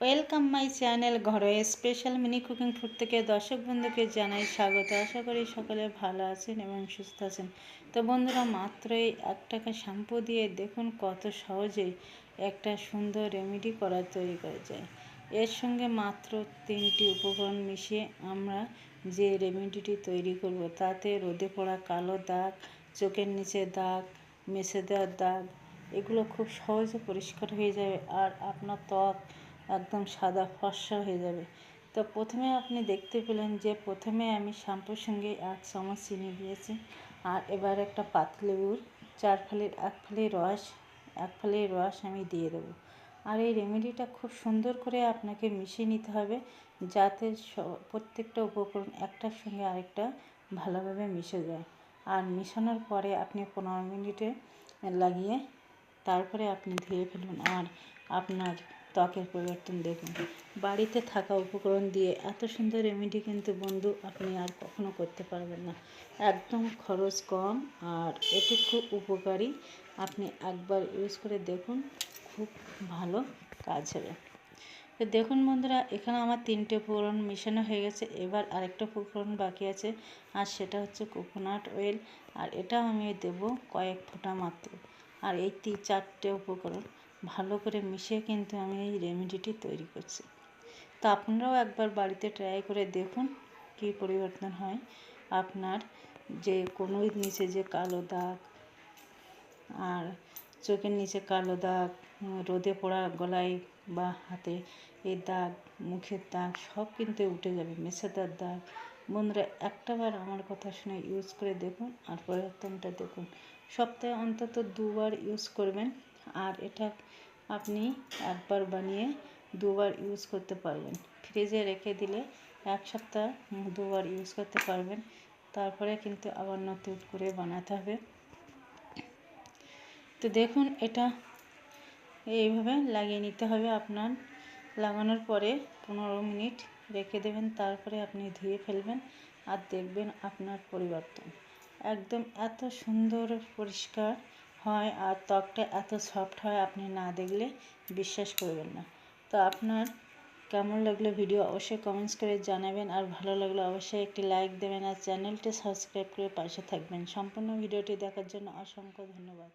Welcome my channel ঘরোয়া special mini cooking food থেকে দর্শক বন্ধুকে জানাই স্বাগত। আশা করি সকলে ভালো আছেন এবং সুস্থ আছেন। তো বন্ধুরা মাত্রই এক টাকা শ্যাম্পু দিয়ে দেখুন কত সহজেই একটা সুন্দর রেমেডি করা তৈরি করা যায়। এর সঙ্গে মাত্র তিনটি উপকরণ মিশিয়ে আমরা যে রেমেডিটি তৈরি করব, তাতে রোদে পড়া কালো দাগ, চোখের নিচে দাগ মেশে দেওয়ার দাগ, এগুলো খুব সহজে পরিষ্কার হয়ে যাবে। আর আপনার ত্বক একদম সাদা ফর্সা হয়ে যাবে। তো প্রথমে আপনি দেখতে পেলেন যে প্রথমে আমি শ্যাম্পুর সঙ্গে এক চামচ চিনি দিয়েছি আর এবার একটা পাতলেবুর চার ফালির, এক ফালির রস, এক ফালির রস আমি দিয়ে দেবো। আর এই রেমেডিটা খুব সুন্দর করে আপনাকে মিশিয়ে নিতে হবে যাতে প্রত্যেকটা উপকরণ একটার সঙ্গে আরেকটা ভালোভাবে মিশে যায়। আর মিশানোর পরে আপনি পনেরো মিনিটে লাগিয়ে তারপরে আপনি ধুয়ে ফেলুন। আর আপনার ত্বকের পরিবর্তন দেখুন। বাড়িতে থাকা উপকরণ দিয়ে এত সুন্দর রেমেডি কিন্তু বন্ধু আপনি আর কখনো করতে পারবেন না। একদম খরচ কম আর এটি খুব উপকারী। আপনি একবার ইউজ করে দেখুন, খুব ভালো কাজ হবে। তো দেখুন বন্ধুরা, এখানে আমার তিনটে উপকরণ মিশানো হয়ে গেছে। এবার আরেকটা উপকরণ বাকি আছে, আর সেটা হচ্ছে কোকোনাট অয়েল আর এটা আমি দেব কয়েক ফোঁটা মাত্র। আর এই তিন চারটে উপকরণ। ভালো করে মিশিয়ে কিন্তু আমি এই রেমেডিটি তৈরি করছি। তো আপনারাও একবার বাড়িতে ট্রাই করে দেখুন কী পরিবর্তন হয়। আপনার যে কোনো নিচে যে কালো দাগ আর চোখের নিচে কালো দাগ, রোদে পড়া গলায় বা হাতে এই দাগ, মুখের দাগ, সব কিন্তু উঠে যাবে, মেছেদার দাগ। বন্ধুরা, একটাবার আমার কথা শুনে ইউজ করে দেখুন আর পরিবর্তনটা দেখুন। সপ্তাহে অন্তত দুবার ইউজ করবেন। আর এটা আপনি একবার বানিয়ে দুবার ইউজ করতে পারবেন। ফ্রিজে রেখে দিলে এক সপ্তাহ দুবার ইউজ করতে পারবেন। তারপরে কিন্তু আবার নতুন করে বানাতে হবে। তো দেখুন এটা এইভাবে লাগিয়ে নিতে হবে আপনার। লাগানোর পরে পনেরো মিনিট রেখে দেবেন, তারপরে আপনি ধুয়ে ফেলবেন আর দেখবেন আপনার পরিবর্তন। একদম এত সুন্দর পরিষ্কার হয় আর ত্বকটা এত সফট হয় আপনি না দেখলে বিশ্বাস করবেন না। তো আপনার কেমন লাগল ভিডিও অবশ্যই কমেন্টস করে জানাবেন আর ভালো লাগলে অবশ্যই একটি লাইক দেবেন আর চ্যানেলটি সাবস্ক্রাইব করে পাশে থাকবেন। সম্পূর্ণ ভিডিওটি দেখার জন্য অসংখ্য ধন্যবাদ।